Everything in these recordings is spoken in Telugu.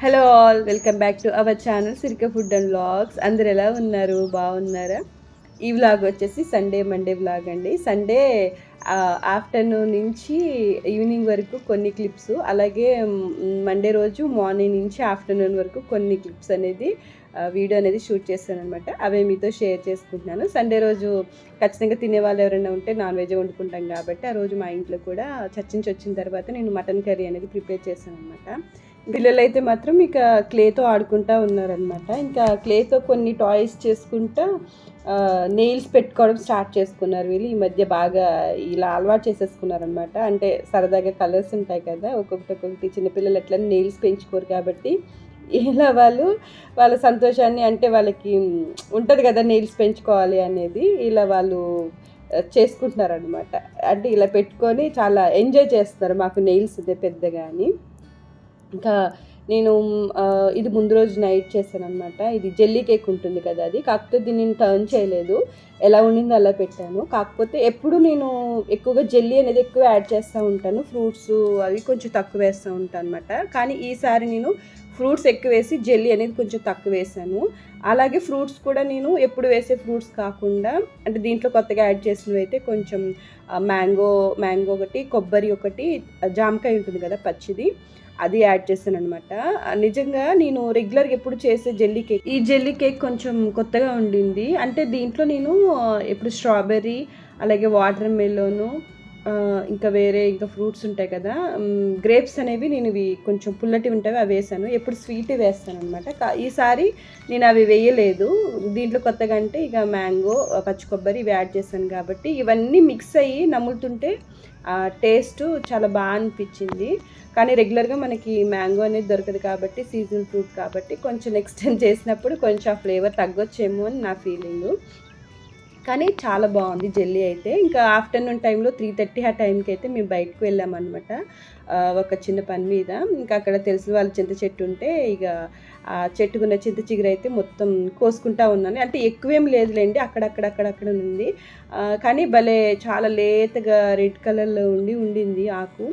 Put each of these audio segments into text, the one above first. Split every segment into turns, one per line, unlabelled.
Hello all welcome back to our channel Sirika food and vlogs అందరు ఎలా ఉన్నారు? బాగున్నారా? ఈ వ్లాగ్ వచ్చేసి సండే మండే వ్లాగ్ అండి. సండే ఆఫ్టర్నూన్ నుంచి ఈవినింగ్ వరకు కొన్ని క్లిప్స్ అలాగే మండే రోజు మార్నింగ్ నుంచి ఆఫ్టర్నూన్ వరకు కొన్ని క్లిప్స్ అనేది వీడియో అనేది షూట్ చేస్తాను అనమాట అవే మీతో షేర్ చేసుకుంటున్నాను. సండే రోజు ఖచ్చితంగా తినే వాళ్ళు ఎవరైనా ఉంటే నాన్ వెజ్ వండుకుంటాం కాబట్టి ఆ రోజు మా ఇంట్లో కూడా చర్చించి వచ్చిన తర్వాత నేను మటన్ కర్రీ అనేది ప్రిపేర్ చేశాను అనమాట పిల్లలు అయితే మాత్రం ఇక క్లేతో ఆడుకుంటా ఉన్నారనమాట ఇంకా క్లేతో కొన్ని టాయ్స్ చేసుకుంటా నెయిల్స్ పెట్టుకోవడం స్టార్ట్ చేసుకున్నారు వీళ్ళు. ఈ మధ్య బాగా ఇలా అలవాటు చేసేసుకున్నారనమాట అంటే సరదాగా కలర్స్ ఉంటాయి కదా ఒక్కొక్కటి ఒక్కొక్కటి. చిన్నపిల్లలు ఎట్లా నెయిల్స్ పెంచుకోరు కాబట్టి ఇలా వాళ్ళు వాళ్ళ సంతోషాన్ని అంటే వాళ్ళకి ఉంటుంది కదా నెయిల్స్ పెంచుకోవాలి అనేది ఇలా వాళ్ళు చేసుకుంటున్నారనమాట అంటే ఇలా పెట్టుకొని చాలా ఎంజాయ్ చేస్తున్నారు మాకు నెయిల్స్ ఇదే పెద్దగా అని. ఇంకా నేను ఇది ముందు రోజు నైట్ చేశాను అనమాట ఇది జెల్లీ కేక్ ఉంటుంది కదా అది. కాకపోతే దీన్ని నేను టర్న్ చేయలేదు. ఎలా ఉండిందో అలా పెట్టాను. కాకపోతే ఎప్పుడు నేను ఎక్కువగా జెల్లీ అనేది ఎక్కువ యాడ్ చేస్తూ ఉంటాను. ఫ్రూట్స్ అవి కొంచెం తక్కువ వేస్తూ ఉంటాను అనమాట కానీ ఈసారి నేను ఫ్రూట్స్ ఎక్కువ వేసి జెల్లీ అనేది కొంచెం తక్కువ వేసాను. అలాగే ఫ్రూట్స్ కూడా నేను ఎప్పుడు వేసే ఫ్రూట్స్ కాకుండా అంటే దీంట్లో కొత్తగా యాడ్ చేసినవి అయితే కొంచెం మ్యాంగో మ్యాంగో ఒకటి కొబ్బరి ఒకటి జామకాయ ఉంటుంది కదా పచ్చిది అది యాడ్ చేశాను అనమాట నిజంగా నేను రెగ్యులర్గా ఎప్పుడు చేసే జెల్లీ కేక్ ఈ జెల్లీ కేక్ కొంచెం కొత్తగా ఉండింది. అంటే దీంట్లో నేను ఎప్పుడు స్ట్రాబెర్రీ అలాగే వాటర్ మెలోను ఇంకా వేరే ఇంకా ఫ్రూట్స్ ఉంటాయి కదా గ్రేప్స్ అనేవి నేను ఇవి కొంచెం పుల్లటి ఉంటాయి అవి వేసాను. ఎప్పుడు స్వీట్ వేస్తాను అనమాట ఈసారి నేను అవి వేయలేదు. దీంట్లో కొత్తగా అంటే ఇక మ్యాంగో పచ్చి కొబ్బరి ఇవి యాడ్ చేశాను కాబట్టి ఇవన్నీ మిక్స్ అయ్యి నమ్ములుతుంటే టేస్ట్ చాలా బాగా అనిపించింది. కానీ రెగ్యులర్గా మనకి మ్యాంగో అనేది దొరకదు కాబట్టి సీజన్ ఫ్రూట్ కాబట్టి కొంచెం నెక్స్ట్ టైం చేసినప్పుడు కొంచెం ఆ ఫ్లేవర్ తగ్గొచ్చేమో అని నా ఫీలింగు. కానీ చాలా బాగుంది జెల్లీ అయితే. ఇంకా ఆఫ్టర్నూన్ టైంలో త్రీ థర్టీ ఆ టైంకి అయితే మేము బయటకు వెళ్ళామన్నమాట. ఒక చిన్న పని మీద. ఇంకా అక్కడ తెలిసిన వాళ్ళ చింత చెట్టు ఉంటే ఇక ఆ చెట్టుకున్న చింత చిగురు అయితే మొత్తం కోసుకుంటా ఉన్నాను. అంటే ఎక్కువేం లేదులేండి అక్కడక్కడ అక్కడక్కడ ఉంది కానీ భలే చాలా లేతగా రెడ్ కలర్లో ఉండి ఉండింది ఆకు.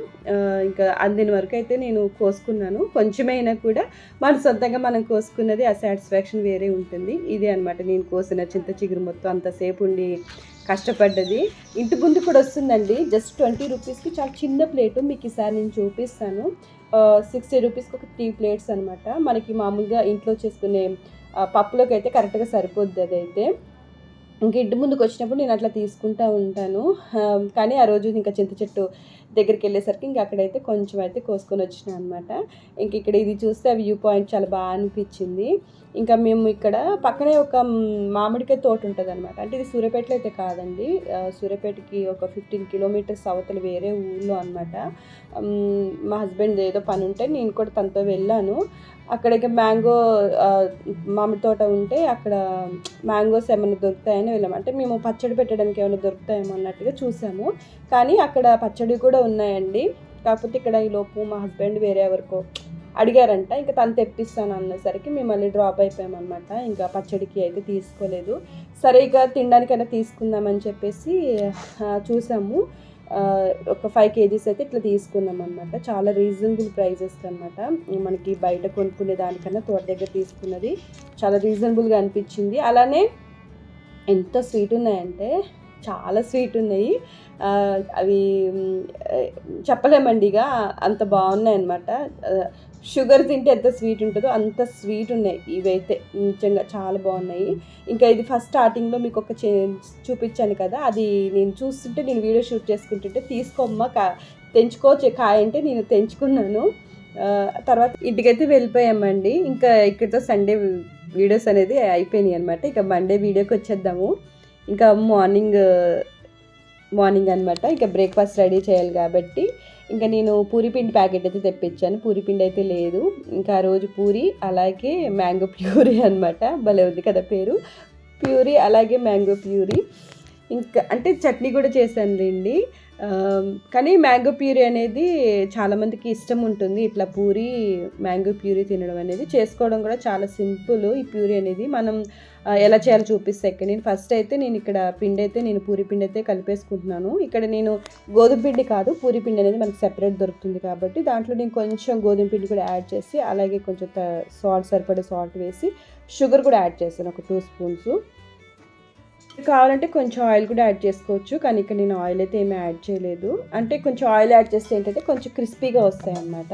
ఇంకా అందిన వరకు అయితే నేను కోసుకున్నాను. కొంచెమైనా కూడా మన సొంతంగా మనం కోసుకున్నది ఆ సాటిస్ఫాక్షన్ వేరే ఉంటుంది. ఇదే అనమాట నేను కోసిన చింత చిగురు మొత్తం అంతసేపు ఉండి కష్టపడ్డది. ఇంటి ముందు కూడా వస్తుందండి. జస్ట్ ట్వంటీ రూపీస్కి చాలా చిన్న ప్లేటు. మీకు ఈసారి నేను చూపిస్తాను. సిక్స్టీ రూపీస్కి ఒక త్రీ ప్లేట్స్ అనమాట మనకి మామూలుగా ఇంట్లో చేసుకునే పప్పులోకి అయితే కరెక్ట్గా సరిపోద్ది అదైతే. ఇంక ఇంటి ముందుకు వచ్చినప్పుడు నేను అట్లా తీసుకుంటూ ఉంటాను. కానీ ఆ రోజు ఇంకా చింత చెట్టు దగ్గరికి వెళ్ళేసరికి ఇంక అక్కడైతే కొంచెం అయితే కోసుకొని వచ్చిన అనమాట ఇంక ఇక్కడ ఇది చూస్తే వ్యూ పాయింట్ చాలా బాగా అనిపించింది. ఇంకా మేము ఇక్కడ పక్కనే ఒక మామిడికాయ తోట ఉంటుంది అనమాట అంటే ఇది సూర్యపేటలో అయితే కాదండి. సూర్యపేటకి ఒక ఫిఫ్టీన్ కిలోమీటర్స్ అవతల వేరే ఊళ్ళో అనమాట మా హస్బెండ్ ఏదో పని ఉంటే నేను కూడా తనతో వెళ్ళాను. అక్కడికి మ్యాంగో మామిడి తోట ఉంటే అక్కడ మ్యాంగోస్ ఏమైనా దొరుకుతాయని వెళ్ళాము. అంటే మేము పచ్చడి పెట్టడానికి ఏమైనా దొరుకుతాయేమో అన్నట్టుగా చూసాము. కానీ అక్కడ పచ్చడి కూడా ఉన్నాయండి. కాకపోతే ఇక్కడ ఈ లోపు మా హస్బెండ్ వేరే ఎవరికో అడిగారంట. ఇంకా తను తెప్పిస్తాను అన్నసరికి మేము మళ్ళీ డ్రాప్ అయిపోయామన్నమాట. ఇంకా పచ్చడికి అయితే తీసుకోలేదు. సరే ఇక తినడానికైనా తీసుకుందామని చెప్పేసి చూసాము. ఒక ఫైవ్ కేజీస్ అయితే ఇట్లా తీసుకున్నాం అనమాట చాలా రీజనబుల్ ప్రైజెస్ అనమాట మనకి బయట కొనుక్కునే దానికన్నా తోట దగ్గర తీసుకున్నది చాలా రీజనబుల్గా అనిపించింది. అలానే ఎంత స్వీట్ ఉన్నాయంటే చాలా స్వీట్ ఉన్నాయి. అవి చెప్పలేమండి ఇక అంత బాగున్నాయి అనమాట షుగర్ తింటే ఎంత స్వీట్ ఉంటుందో అంత స్వీట్ ఉన్నాయి. ఇవైతే నిజంగా చాలా బాగున్నాయి. ఇంకా ఇది ఫస్ట్ స్టార్టింగ్లో మీకు ఒక చూపించాను కదా అది నేను చూస్తుంటే నేను వీడియో షూట్ చేసుకుంటుంటే తీసుకోమ్మ కా తెంచుకోవచ్చు కాయ అంటే నేను తెంచుకున్నాను. తర్వాత ఇంటికైతే వెళ్ళిపోయామండి. ఇంకా ఇక్కడితో సండే వీడియోస్ అనేది అయిపోయినాయి అనమాట ఇక మండే వీడియోకి వచ్చేద్దాము. ఇంకా మార్నింగ్ మార్నింగ్ అనమాట ఇంకా బ్రేక్ఫాస్ట్ రెడీ చేయాలి కాబట్టి. ఇంకా నేను పూరి పిండి ప్యాకెట్ అయితే తెప్పించాను. పూరి పిండి అయితే లేదు. ఇంకా ఆ రోజు పూరి అలాగే మ్యాంగో ప్యూరీ అనమాట భలే ఉంది కదా పేరు. ప్యూరీ అలాగే మ్యాంగో ప్యూరీ ఇంకా అంటే చట్నీ కూడా చేశానులేండి. ఆమ్, కానీ మ్యాంగో ప్యూరీ అనేది చాలామందికి ఇష్టం ఉంటుంది. ఇట్లా పూరి మ్యాంగో ప్యూరీ తినడం అనేది చేసుకోవడం కూడా చాలా సింపుల్ ఈ ప్యూరీ అనేది. మనం ఎలా చేయాలో చూపిస్తే ఇక్కడ. నేను ఫస్ట్ అయితే నేను ఇక్కడ పిండి అయితే నేను పూరి పిండి అయితే కలిపేసుకుంటున్నాను. ఇక్కడ నేను గోధుమ పిండి కాదు పూరి పిండి అనేది మనకి సెపరేట్ దొరుకుతుంది కాబట్టి దాంట్లో నేను కొంచెం గోధుమ పిండి కూడా యాడ్ చేసి అలాగే కొంచెం సాల్ట్ సరిపడే సాల్ట్ వేసి షుగర్ కూడా యాడ్ చేస్తాను ఒక టూ స్పూన్స్. కావాలంటే కొంచెం ఆయిల్ కూడా యాడ్ చేసుకోవచ్చు కానీ ఇక్కడ నేను ఆయిల్ అయితే ఏమీ యాడ్ చేయలేదు. అంటే కొంచెం ఆయిల్ యాడ్ చేస్తే ఏంటంటే కొంచెం క్రిస్పీగా వస్తాయి అన్నమాట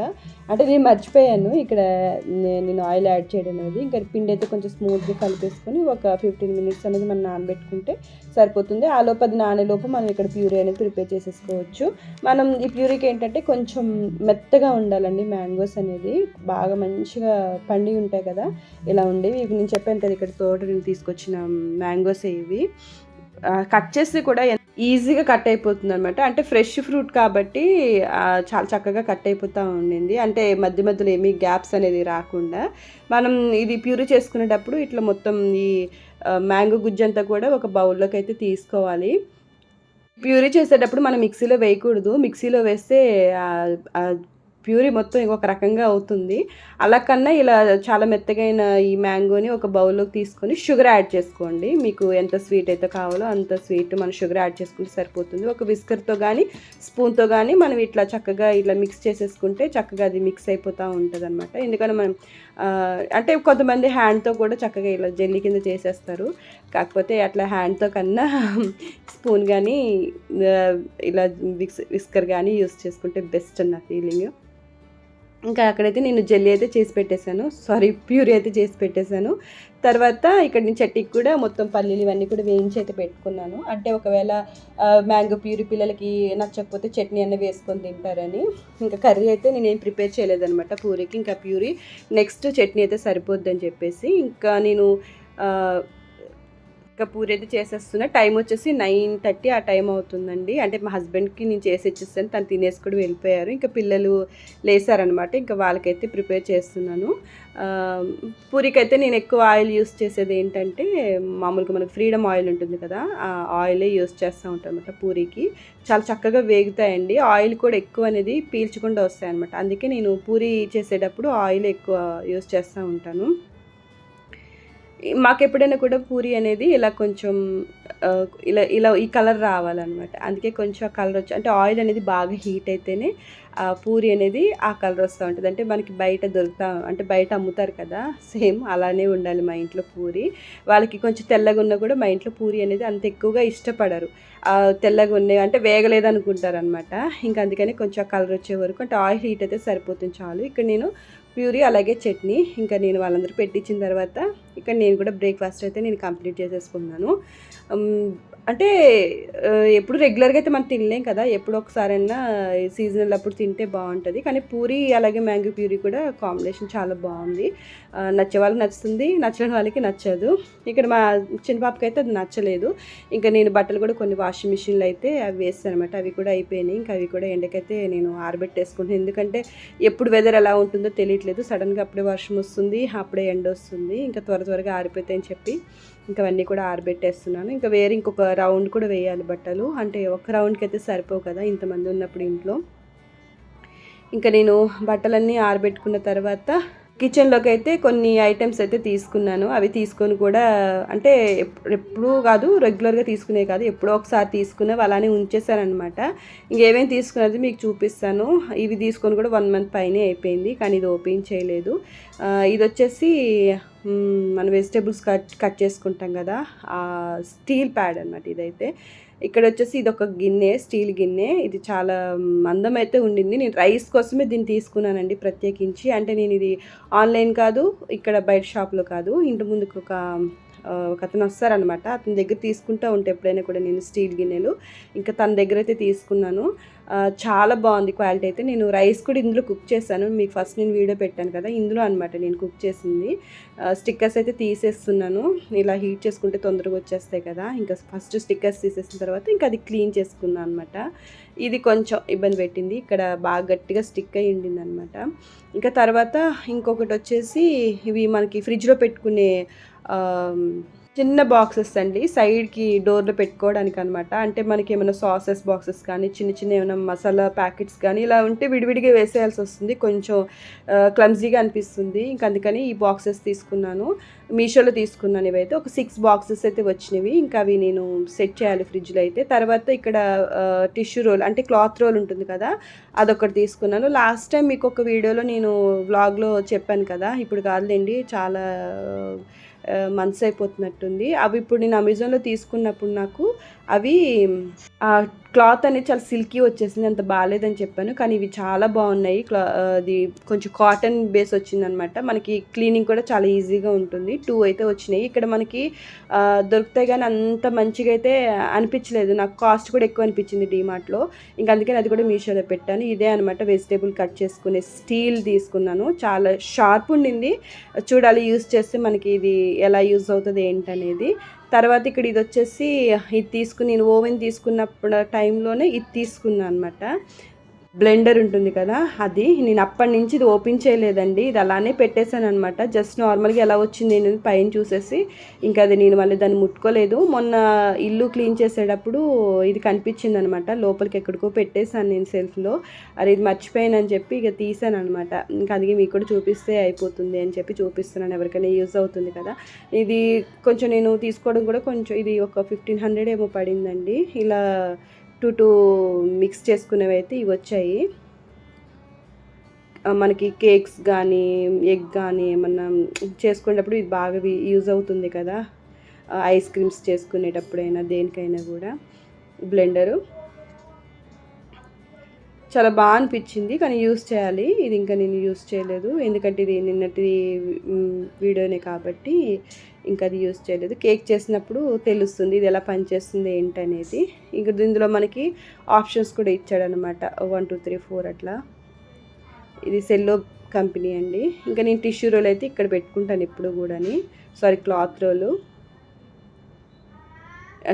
అంటే నేను మర్చిపోయాను ఇక్కడ నేను ఆయిల్ యాడ్ చేయడం అనేది. ఇంకా పిండి అయితే కొంచెం స్మూత్గా కలిపేసుకొని ఒక ఫిఫ్టీన్ మినిట్స్ అనేది మనం నానబెట్టుకుంటే సరిపోతుంది. ఆ లోపు అది నానేలోపు మనం ఇక్కడ ప్యూరీ అనేది ప్రిపేర్ చేసేసుకోవచ్చు. మనం ఈ ప్యూరీకి ఏంటంటే కొంచెం మెత్తగా ఉండాలండి మ్యాంగోస్ అనేది. బాగా మంచిగా పండి ఉంటాయి కదా ఇలా ఉండేవి. ఇవి నేను చెప్పాను కదా ఇక్కడ తోట నేను తీసుకొచ్చిన మ్యాంగోస్ ఇవి. కట్ చేసి కూడా ఈజీగా కట్ అయిపోతుంది అనమాట అంటే ఫ్రెష్ ఫ్రూట్ కాబట్టి చాలా చక్కగా కట్ అయిపోతూ ఉండింది. అంటే మధ్య మధ్యలో ఏమీ గ్యాప్స్ అనేది రాకుండా. మనం ఇది ప్యూరీ చేసుకునేటప్పుడు ఇట్లా మొత్తం ఈ మ్యాంగో గుజ్జంతా కూడా ఒక బౌల్లోకి అయితే తీసుకోవాలి. ప్యూరీ చేసేటప్పుడు మనం మిక్సీలో వేయకూడదు. మిక్సీలో వేస్తే ప్యూరీ మొత్తం ఇంకొక రకంగా అవుతుంది. అలా కన్నా ఇలా చాలా మెత్తగైన ఈ మ్యాంగోని ఒక బౌల్లోకి తీసుకొని షుగర్ యాడ్ చేసుకోండి. మీకు ఎంత స్వీట్ అయితే కావాలో అంత స్వీట్ మనం షుగర్ యాడ్ చేసుకుంటే సరిపోతుంది. ఒక విస్కర్తో కానీ స్పూన్తో కానీ మనం ఇట్లా చక్కగా ఇట్లా మిక్స్ చేసేసుకుంటే చక్కగా అది మిక్స్ అయిపోతూ ఉంటుంది అనమాట ఎందుకంటే మనం అంటే కొంతమంది హ్యాండ్తో కూడా చక్కగా ఇలా జెల్లీ కింద చేసేస్తారు. కాకపోతే అట్లా హ్యాండ్తో కన్నా స్పూన్ కానీ ఇలా విక్స్ విస్కర్ కానీ యూస్ చేసుకుంటే బెస్ట్ అన్న ఫీలింగ్. ఇంకా అక్కడైతే నేను జెల్లీ అయితే చేసి పెట్టేశాను. సారీ ప్యూరీ అయితే చేసి పెట్టేశాను. తర్వాత ఇక్కడ నేను చట్టికి కూడా మొత్తం పల్లీలు ఇవన్నీ కూడా వేయించి అయితే పెట్టుకున్నాను. అంటే ఒకవేళ మ్యాంగో ప్యూరీ పిల్లలకి నచ్చకపోతే చట్నీ అన్నీ వేసుకొని తింటారని. ఇంకా కర్రీ అయితే నేను ఏం ప్రిపేర్ చేయలేదనమాట పూరీకి. ఇంకా ప్యూరీ నెక్స్ట్ చట్నీ అయితే సరిపోద్దని చెప్పేసి. ఇంకా నేను ఇంకా పూరి అయితే చేసేస్తున్నా. టైం వచ్చేసి నైన్ థర్టీ ఆ టైం అవుతుందండి. అంటే మా హస్బెండ్కి నేను చేసి ఇచ్చేస్తాను. తను తినేసి కూడా వెళ్ళిపోయారు. ఇంకా పిల్లలు లేసారనమాట ఇంకా వాళ్ళకైతే ప్రిపేర్ చేస్తున్నాను. పూరికైతే నేను ఎక్కువ ఆయిల్ యూస్ చేసేది ఏంటంటే మామూలుగా మనకు ఫ్రీడమ్ ఆయిల్ ఉంటుంది కదా ఆ ఆయిలే యూస్ చేస్తూ ఉంటాను అనమాట పూరికి. చాలా చక్కగా వేగుతాయండి. ఆయిల్ కూడా ఎక్కువ అనేది పీల్చకుండా వస్తాయి అనమాట అందుకే నేను పూరి చేసేటప్పుడు ఆయిల్ ఎక్కువ యూస్ చేస్తూ ఉంటాను. మాకు ఎప్పుడైనా కూడా పూరి అనేది ఇలా కొంచెం ఇలా ఇలా ఈ కలర్ రావాలన్నమాట. అందుకే కొంచెం ఆ కలర్ వచ్చి అంటే ఆయిల్ అనేది బాగా హీట్ అయితేనే ఆ పూరి అనేది ఆ కలర్ వస్తూ ఉంటుంది. అంటే మనకి బయట దొరుకుతా అంటే బయట అమ్ముతారు కదా సేమ్ అలానే ఉండాలి మా ఇంట్లో పూరి. వాళ్ళకి కొంచెం తెల్లగా ఉన్నా కూడా మా ఇంట్లో పూరి అనేది అంత ఎక్కువగా ఇష్టపడరు. తెల్లగా ఉన్నాయి అంటే వేగలేదు అనుకుంటారు అనమాట ఇంకా అందుకని కొంచెం కలర్ వచ్చే వరకు అంటే ఆయిల్ హీట్ అయితే సరిపోతుంది చాలు. ఇక్కడ నేను ప్యూరీ అలాగే చట్నీ. ఇంకా నేను వాళ్ళందరూ పెట్టించిన తర్వాత ఇక్కడ నేను కూడా బ్రేక్ఫాస్ట్ అయితే నేను కంప్లీట్ చేసేసుకున్నాను. అంటే ఎప్పుడు రెగ్యులర్గా అయితే మనం తినలేం కదా ఎప్పుడు ఒకసారైనా సీజనల్ అప్పుడు తింటే బాగుంటుంది. కానీ పూరి అలాగే మ్యాంగో ప్యూరీ కూడా కాంబినేషన్ చాలా బాగుంది. నచ్చే వాళ్ళకి నచ్చుతుంది నచ్చని వాళ్ళకి నచ్చదు. ఇక్కడ మా చిన్న పాపకి అయితే అది నచ్చలేదు. ఇంకా నేను బట్టలు కూడా కొన్ని వాషింగ్ మిషన్లు అయితే అవి వేస్తాను అనమాట అవి కూడా అయిపోయినాయి. ఇంకా అవి కూడా ఎండకైతే నేను ఆరబెట్టేసుకుంటాను ఎందుకంటే ఎప్పుడు వెదర్ ఎలా ఉంటుందో తెలియట్లేదు. సడన్గా అప్పుడే వర్షం వస్తుంది అప్పుడే ఎండ వస్తుంది. ఇంకా త్వర త్వరగా ఆరిపోతాయని చెప్పి ఇంకా అవన్నీ కూడా ఆరబెట్టేస్తున్నాను. ఇంకా వేరే ఇంకొక రౌండ్ కూడా వేయాలి బట్టలు. అంటే ఒక రౌండ్కి అయితే సరిపోవు కదా ఇంతమంది ఉన్నప్పుడు ఇంట్లో. ఇంకా నేను బట్టలన్నీ ఆరబెట్టుకున్న తర్వాత కిచెన్లోకి అయితే కొన్ని ఐటమ్స్ అయితే తీసుకున్నాను. అవి తీసుకొని కూడా అంటే ఎప్పుడూ కాదు రెగ్యులర్గా తీసుకునే కాదు ఎప్పుడో ఒకసారి తీసుకున్నావు అలానే ఉంచేసానమాట ఇంకేమేమి తీసుకున్నది మీకు చూపిస్తాను. ఇవి తీసుకొని కూడా వన్ మంత్ పైనే అయిపోయింది కానీ ఇది ఓపెన్ చేయలేదు. ఇది వచ్చేసి మన వెజిటేబుల్స్ కట్ కట్ చేసుకుంటాం కదా స్టీల్ ప్యాడ్ అనమాట ఇదైతే. ఇక్కడ వచ్చేసి ఇది ఒక గిన్నె స్టీల్ గిన్నె. ఇది చాలా మందం అయితే ఉండింది. నేను రైస్ కోసమే దీన్ని తీసుకున్నానండి ప్రత్యేకించి. అంటే నేను ఇది ఆన్లైన్ కాదు ఇక్కడ బయట షాప్లో కాదు. ఇంటి ముందుకు ఒక ఒక అతను వస్తారనమాట అతని దగ్గర తీసుకుంటూ ఉంటే ఎప్పుడైనా కూడా నేను స్టీల్ గిన్నెలు. ఇంకా తన దగ్గర అయితే తీసుకున్నాను. చాలా బాగుంది క్వాలిటీ అయితే. నేను రైస్ కూడా ఇందులో కుక్ చేశాను. మీకు ఫస్ట్ నేను వీడియో పెట్టాను కదా ఇందులో అనమాట నేను కుక్ చేసింది. స్టిక్కర్స్ అయితే తీసేస్తున్నాను. ఇలా హీట్ చేసుకుంటే తొందరగా వచ్చేస్తాయి కదా. ఇంకా ఫస్ట్ స్టిక్కర్స్ తీసేసిన తర్వాత ఇంకా అది క్లీన్ చేసుకున్నాను అనమాట ఇది కొంచెం ఇబ్బంది పెట్టింది. ఇక్కడ బాగా గట్టిగా స్టిక్ అయి ఉండింది అనమాట ఇంకా తర్వాత ఇంకొకటి వచ్చేసి ఇవి మనకి ఫ్రిడ్జ్లో పెట్టుకునే చిన్న బాక్సెస్ అండి. సైడ్కి డోర్లో పెట్టుకోవడానికి అనమాట అంటే మనకి ఏమైనా సాసెస్ బాక్సెస్ కానీ చిన్న చిన్న ఏమైనా మసాలా ప్యాకెట్స్ కానీ ఇలా ఉంటే విడివిడిగా వేసేయాల్సి వస్తుంది. కొంచెం క్లమ్జీగా అనిపిస్తుంది. ఇంకా అందుకని ఈ బాక్సెస్ తీసుకున్నాను. మీషోలో తీసుకున్నాను ఇవైతే. ఒక సిక్స్ బాక్సెస్ అయితే వచ్చినవి. ఇంకా అవి నేను సెట్ చేయాలి ఫ్రిడ్జ్లో అయితే. తర్వాత ఇక్కడ టిష్యూ రోల్ అంటే క్లాత్ రోల్ ఉంటుంది కదా అదొకటి తీసుకున్నాను. లాస్ట్ టైం మీకు ఒక వీడియోలో నేను వ్లాగ్లో చెప్పాను కదా ఇప్పుడు కాదులేండి. చాలా మంత్స్ అయిపోతున్నట్టుంది. అవి ఇప్పుడు నేను అమెజాన్లో తీసుకున్నప్పుడు నాకు అవి క్లాత్ అనేది చాలా సిల్కీ వచ్చేసింది అంత బాగాలేదని చెప్పాను. కానీ ఇవి చాలా బాగున్నాయి. క్లా అది కొంచెం కాటన్ బేస్ వచ్చిందనమాట. మనకి క్లీనింగ్ కూడా చాలా ఈజీగా ఉంటుంది. టూ అయితే వచ్చినాయి. ఇక్కడ మనకి దొరుకుతాయి కానీ అంత మంచిగా అయితే అనిపించలేదు. నాకు కాస్ట్ కూడా ఎక్కువ అనిపించింది డీమార్ట్లో. ఇంకా అందుకని అది కూడా మీషోలో పెట్టాను. ఇదే అనమాట వెజిటేబుల్ కట్ చేసుకునే స్టీల్ తీసుకున్నాను. చాలా షార్ప్ ఉండింది. చూడాలి యూస్ చేస్తే మనకి ఇది ఎలా యూజ్ అవుతుంది ఏంటనేది. తర్వాత ఇక్కడ ఇది వచ్చేసి ఇది తీసుకుని నేను ఓవెన్ తీసుకున్నప్పుడు టైంలోనే ఇది తీసుకున్నాను అనమాట బ్లెండర్ ఉంటుంది కదా అది నేను అప్పటి నుంచి ఇది ఓపెన్ చేయలేదండి. ఇది అలానే పెట్టేశాను అనమాట జస్ట్ నార్మల్గా ఎలా వచ్చింది నేను పైన చూసేసి ఇంకా అది నేను మళ్ళీ దాన్ని ముట్టుకోలేదు. మొన్న ఇల్లు క్లీన్ చేసేటప్పుడు ఇది కనిపించింది అనమాట లోపలికి ఎక్కడికో పెట్టేశాను నేను సెల్ఫ్లో అది ఇది మర్చిపోయానని చెప్పి ఇక తీసాను అనమాట ఇంకా అందుకే మీకు కూడా చూపిస్తే అయిపోతుంది అని చెప్పి చూపిస్తున్నాను ఎవరికైనా యూజ్ అవుతుంది కదా. ఇది కొంచెం నేను తీసుకోవడం కూడా కొంచెం ఇది ఒక ఫిఫ్టీన్ హండ్రెడ్ ఏమో పడిందండి. ఇలా టూ టూ మిక్స్ చేసుకునేవి అయితే ఇవి వచ్చాయి. మనకి కేక్స్ కానీ ఎగ్ కానీ ఏమన్నా చేసుకునేటప్పుడు ఇది బాగా యూజ్ అవుతుంది కదా. ఐస్ క్రీమ్స్ చేసుకునేటప్పుడైనా దేనికైనా కూడా. బ్లెండరు. చాలా బాగా అనిపించింది కానీ యూస్ చేయాలి. ఇది ఇంకా నేను యూస్ చేయలేదు. ఎందుకంటే ఇది నిన్నటి వీడియోనే కాబట్టి ఇంకా అది యూస్ చేయలేదు. కేక్ చేసినప్పుడు తెలుస్తుంది ఇది ఎలా పనిచేస్తుంది ఏంటనేది. ఇంకా ఇందులో మనకి ఆప్షన్స్ కూడా ఇచ్చాడనమాట వన్ టూ త్రీ ఫోర్ అట్లా. ఇది సెల్లో కంపెనీ అండి. ఇంకా నేను టిష్యూ రోల్ అయితే ఇక్కడ పెట్టుకుంటాను ఎప్పుడు కూడాని. Sari cloth roll.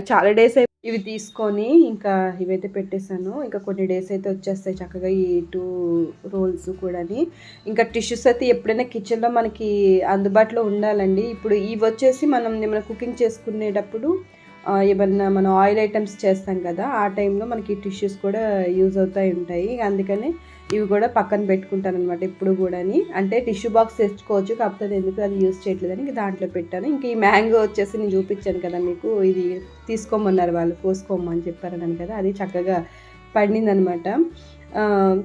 చాలా డేస్ ఇవి తీసుకొని ఇంకా ఇవైతే పెట్టేశాను. ఇంకా కొన్ని డేస్ అయితే వచ్చేస్తాయి చక్కగా ఈ టూ రోల్స్ కూడాని. ఇంకా టిష్యూస్ అయితే ఎప్పుడైనా కిచెన్లో మనకి అందుబాటులో ఉండాలండి. ఇప్పుడు ఇవి వచ్చేసి మనం ఏమైనా కుకింగ్ చేసుకునేటప్పుడు ఏమన్నా మనం ఆయిల్ ఐటమ్స్ చేస్తాం కదా ఆ టైంలో మనకి టిష్యూస్ కూడా యూజ్ అవుతాయి ఉంటాయి. అందుకని ఇవి కూడా పక్కన పెట్టుకుంటాను అనమాట ఇప్పుడు కూడాని. అంటే టిష్యూ బాక్స్ తెచ్చుకోవచ్చు కాకపోతే ఎందుకు అది యూజ్ చేయట్లేదని ఇంక దాంట్లో పెట్టాను. ఇంక ఈ మ్యాంగో వచ్చేసి నేను చూపించాను కదా మీకు ఇది తీసుకోమన్నారు వాళ్ళు కోసుకోమని చెప్పారని కదా అది చక్కగా పడిందనమాట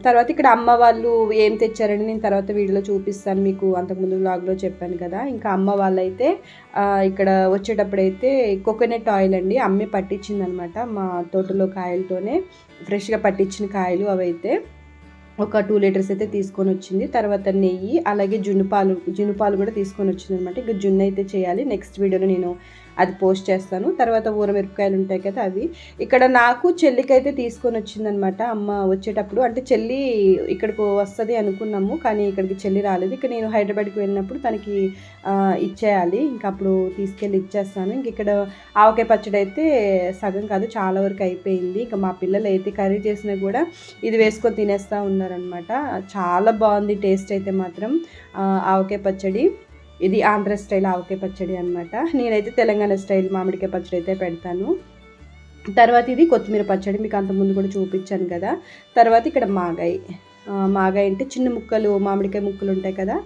తర్వాత ఇక్కడ అమ్మ వాళ్ళు ఏం తెచ్చారని నేను తర్వాత వీడియోలో చూపిస్తాను మీకు అంతకుముందు బ్లాగ్లో చెప్పాను కదా. ఇంకా అమ్మ వాళ్ళైతే ఇక్కడ వచ్చేటప్పుడైతే కోకోనట్ ఆయిల్ అండి అమ్మే పట్టించిందనమాట మా తోటలో కాయలతోనే ఫ్రెష్గా పట్టించిన కాయలు అవైతే. ఒక టూ లీటర్స్ అయితే తీసుకొని వచ్చింది. తర్వాత నెయ్యి అలాగే జున్ను పాలు జున్ను పాలు కూడా తీసుకొని వచ్చింది అనమాట ఇక జున్ను అయితే చేయాలి. నెక్స్ట్ వీడియోలో నేను అది పోస్ట్ చేస్తాను. తర్వాత ఊరమిరపకాయలు ఉంటాయి కదా అవి. ఇక్కడ నాకు చెల్లికైతే తీసుకొని వచ్చిందనమాట. అమ్మ వచ్చేటప్పుడు అంటే చెల్లి ఇక్కడికి వస్తుంది అనుకున్నాము కానీ ఇక్కడికి చెల్లి రాలేదు. ఇక్కడ నేను హైదరాబాద్కి వెళ్ళినప్పుడు తనకి ఇచ్చేయాలి. ఇంకా అప్పుడు తీసుకెళ్ళి ఇచ్చేస్తాను. ఇంక ఇక్కడ ఆవకాయ పచ్చడి అయితే సగం కాదు చాలా వరకు అయిపోయింది. ఇంకా మా పిల్లలు అయితే కర్రీ చేసినా కూడా ఇది వేసుకొని తినేస్తూ ఉన్నారనమాట. చాలా బాగుంది టేస్ట్ అయితే మాత్రం ఆవకాయ పచ్చడి. ఇది ఆంధ్ర స్టైల్ ఆవకాయ పచ్చడి అనమాట నేనైతే తెలంగాణ స్టైల్ మామిడికాయ పచ్చడి అయితే పెడతాను. తర్వాత ఇది కొత్తిమీర పచ్చడి మీకు అంతకుముందు కూడా చూపించాను కదా. తర్వాత ఇక్కడ మాగాయి. మాగాయ అంటే చిన్న ముక్కలు మామిడికాయ ముక్కలు ఉంటాయి కదా.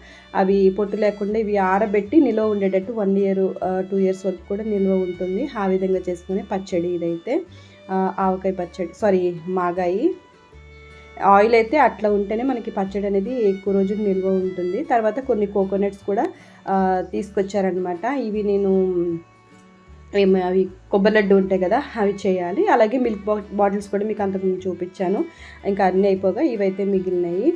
అవి పొట్టు లేకుండా ఇవి ఆరబెట్టి నిల్వ ఉండేటట్టు వన్ ఇయర్ టూ ఇయర్స్ వరకు కూడా నిల్వ ఉంటుంది. ఆ విధంగా చేసుకునే పచ్చడి ఇదైతే. ఆవకాయ పచ్చడి సారీ మాగాయి. ఆయిల్ అయితే అట్లా ఉంటేనే మనకి పచ్చడి అనేది ఎక్కువ రోజులు నిల్వ ఉంటుంది. తర్వాత కొన్ని కోకోనట్స్ కూడా తీసుకొచ్చారనమాట ఇవి నేను అవి కొబ్బరి లడ్డు ఉంటాయి కదా అవి చేయాలి. అలాగే మిల్క్ బాటిల్స్ కూడా మీకు అంతకుముందు చూపించాను. ఇంకా అన్నీ అయిపోగా ఇవైతే మిగిలినాయి.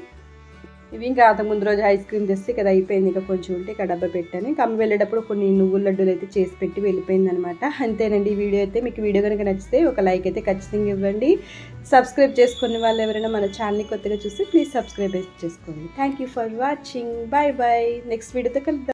ఇవి ఇంకా అంతకుముందు రోజు ఐస్ క్రీమ్ తెస్తే కదా అయిపోయింది. ఇంకా కొంచెం ఉంటే ఇక్కడ డబ్బా పెట్టాను. ఇంకా అమ్మ వెళ్ళేటప్పుడు కొన్ని నువ్వుల లడ్డూలు అయితే చేసి పెట్టి వెళ్ళిపోయింది అనమాట అంతేనండి ఈ వీడియో అయితే. మీకు వీడియో కనుక నచ్చితే ఒక లైక్ అయితే ఖచ్చితంగా ఇవ్వండి. సబ్స్క్రైబ్ చేసుకునే వాళ్ళు ఎవరైనా మన ఛానల్ని కొత్తగా చూస్తే ప్లీజ్ సబ్స్క్రైబ్ చేసుకోండి thank you for watching. Bye bye. Next వీడియోతో కలుద్దాం.